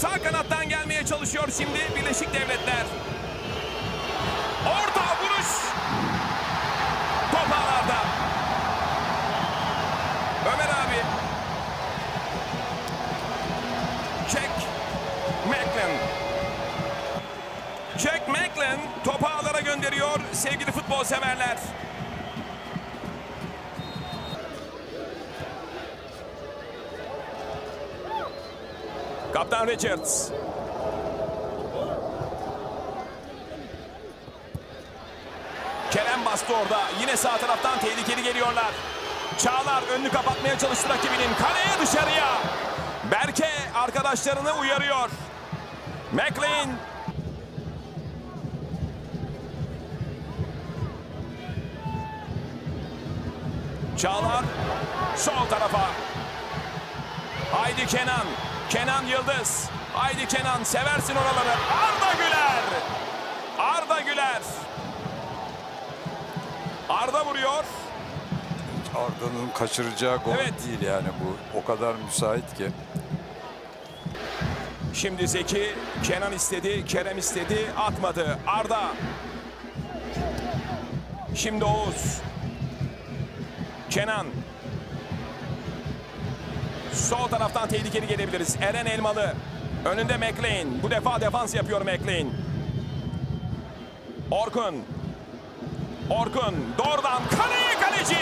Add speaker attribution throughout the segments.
Speaker 1: Sağ kanattan gelmeye çalışıyor şimdi Birleşik Devletler. Orta vuruş. Top ağlarda. Ömer abi. Jack Macklin. Jack Macklin topu ağlara gönderiyor sevgili futbol severler. Kaptan Richards. Kerem bastı orada. Yine sağ taraftan tehlikeli geliyorlar. Çağlar önünü kapatmaya çalıştı rakibinin. Kaleye dışarıya. Berke arkadaşlarını uyarıyor. McLean. Çağlar sol tarafa. Haydi Kenan. Kenan Yıldız. Haydi Kenan seversin oraları. Arda Güler. Arda Güler. Arda vuruyor.
Speaker 2: Arda'nın kaçıracağı gol
Speaker 1: Evet.
Speaker 2: değil yani bu. O kadar müsait ki.
Speaker 1: Şimdi Zeki, Kenan istedi, Kerem istedi, atmadı. Arda. Şimdi Oğuz. Kenan. Sol taraftan tehlikeli gelebiliriz. Eren Elmalı. Önünde McLean. Bu defa defans yapıyor McLean. Orkun. Orkun. Doğrudan kaleye kaleci.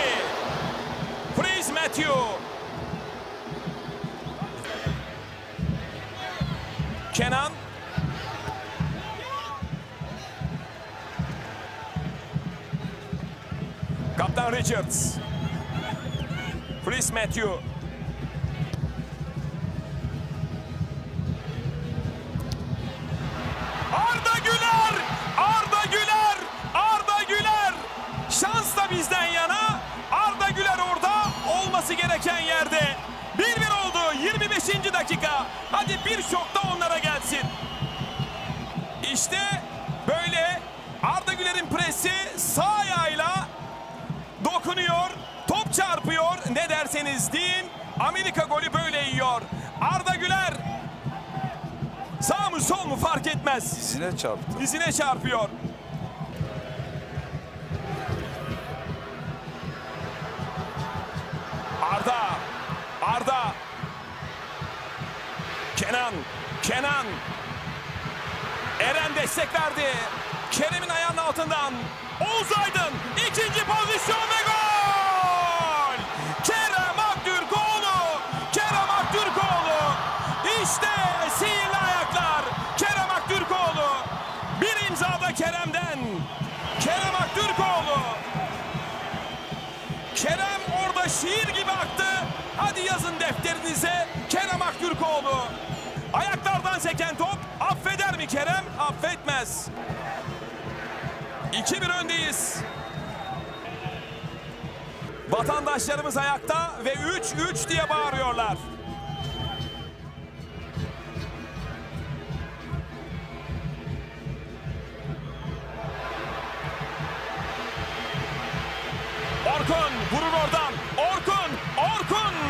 Speaker 1: Freeze Matthew. Kenan. Kaptan Richards. Chris Matthew. Olması gereken yerde. 1-1 oldu 25. dakika. Hadi bir şok da onlara gelsin. İşte böyle Arda Güler'in presi sağ ayağıyla dokunuyor. Top çarpıyor. Ne derseniz deyin. Amerika golü böyle yiyor. Arda Güler sağ mı sol mu fark etmez.
Speaker 2: Dizine çarptı.
Speaker 1: Dizine çarpıyor. Arda. Arda. Kenan. Kenan. Eren destek verdi. Kerem'in ayağının altından. Oğuz Aydın. ikinci pozisyon ve gol. Kerem Aktürkoğlu. Kerem Aktürkoğlu. İşte sihirli ayaklar. Kerem Aktürkoğlu. Bir imzada Kerem'den. Kerem Aktürkoğlu. Kerem orada şiir gibi. Hadi yazın defterinize Kerem Aktürkoğlu. Ayaklardan seken top affeder mi Kerem? Affetmez. 2-1 öndeyiz. Vatandaşlarımız ayakta ve 3-3 diye bağırıyorlar. Orkun vurur oradan.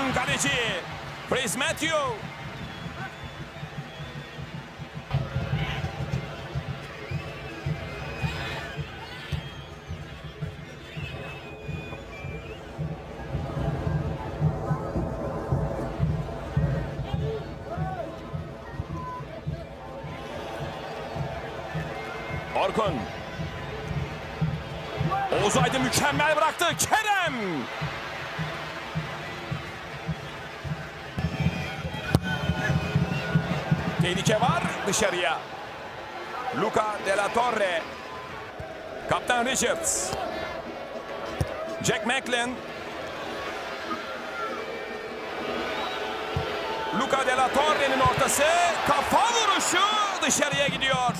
Speaker 1: Orkun kaleci. Chris Matthew. Orkun. Oğuz Aydın mükemmel bıraktı. Kerem. Tehlike var dışarıya. Luca de la Torre. Kaptan Richards. Jack Macklin. Luca de la Torre'nin ortası. Kafa vuruşu dışarıya gidiyor.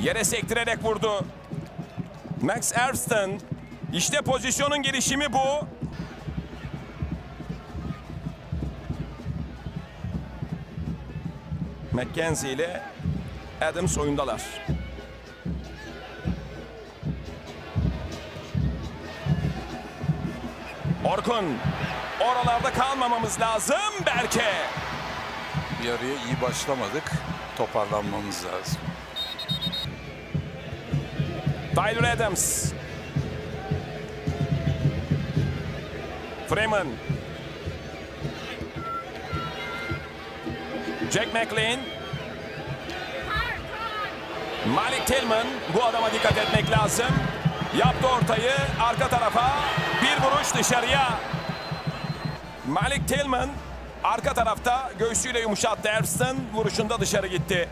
Speaker 1: Yere sektirerek vurdu. Max Erston. İşte pozisyonun gelişimi bu. McKenzie ile Adams oyundalar. Orkun. Oralarda kalmamamız lazım Berke.
Speaker 2: Bir araya iyi başlamadık. Toparlanmamız lazım.
Speaker 1: Tyler Adams. Freeman. Jack McLean. Malik Tillman. Bu adama dikkat etmek lazım. Yaptı ortayı arka tarafa. Bir vuruş dışarıya. Malik Tillman arka tarafta göğsüyle yumuşattı. Erston vuruşunda dışarı gitti.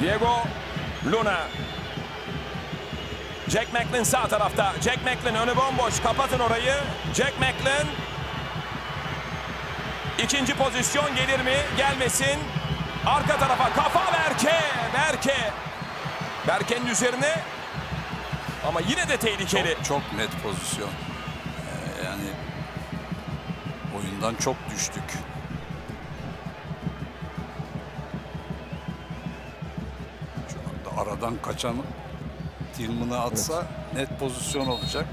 Speaker 1: Diego Luna. Jack Macklin sağ tarafta. Jack Macklin önü bomboş. Kapatın orayı. Jack Macklin. İkinci pozisyon gelir mi? Gelmesin. Arka tarafa kafa Berke. Berke. Berke'nin üzerine. Ama yine de tehlikeli.
Speaker 2: Çok, çok net pozisyon. Ee, yani oyundan çok düştük. Şu anda aradan kaçan Tillman'ı atsa net pozisyon olacak.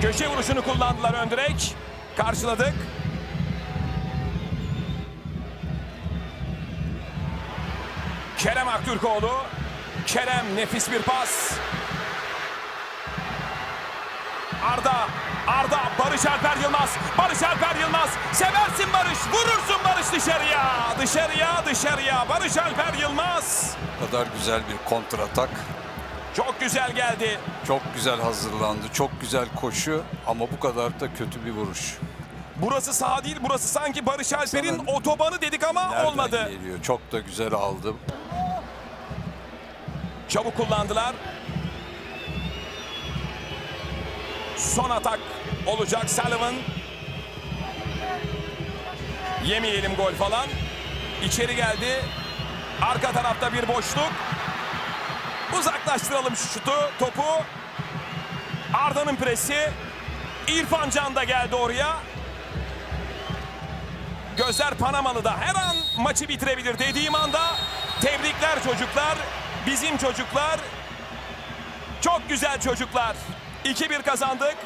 Speaker 1: Köşe vuruşunu kullandılar ön direk. Karşıladık. Kerem Aktürkoğlu. Kerem nefis bir pas. Arda. Arda. Barış Alper Yılmaz. Barış Alper Yılmaz. Seversin Barış. Vurursun Barış dışarıya. Dışarıya dışarıya. Barış Alper Yılmaz.
Speaker 2: Bu kadar güzel bir kontratak.
Speaker 1: Çok güzel geldi.
Speaker 2: Çok güzel hazırlandı. Çok güzel koşu ama bu kadar da kötü bir vuruş.
Speaker 1: Burası sağ değil. Burası sanki Barış Alper'in
Speaker 2: Sana-
Speaker 1: otobanı dedik ama
Speaker 2: Nereden
Speaker 1: olmadı.
Speaker 2: geliyor? Çok da güzel aldı.
Speaker 1: Çabuk kullandılar. Son atak olacak Sullivan. Yemeyelim gol falan. İçeri geldi. Arka tarafta bir boşluk. Uzaklaştıralım şu şutu, topu. Arda'nın presi. İrfan Can da geldi oraya. Gözler Panamalı'da her an maçı bitirebilir dediğim anda tebrikler çocuklar. Bizim çocuklar çok güzel çocuklar. 2-1 kazandık.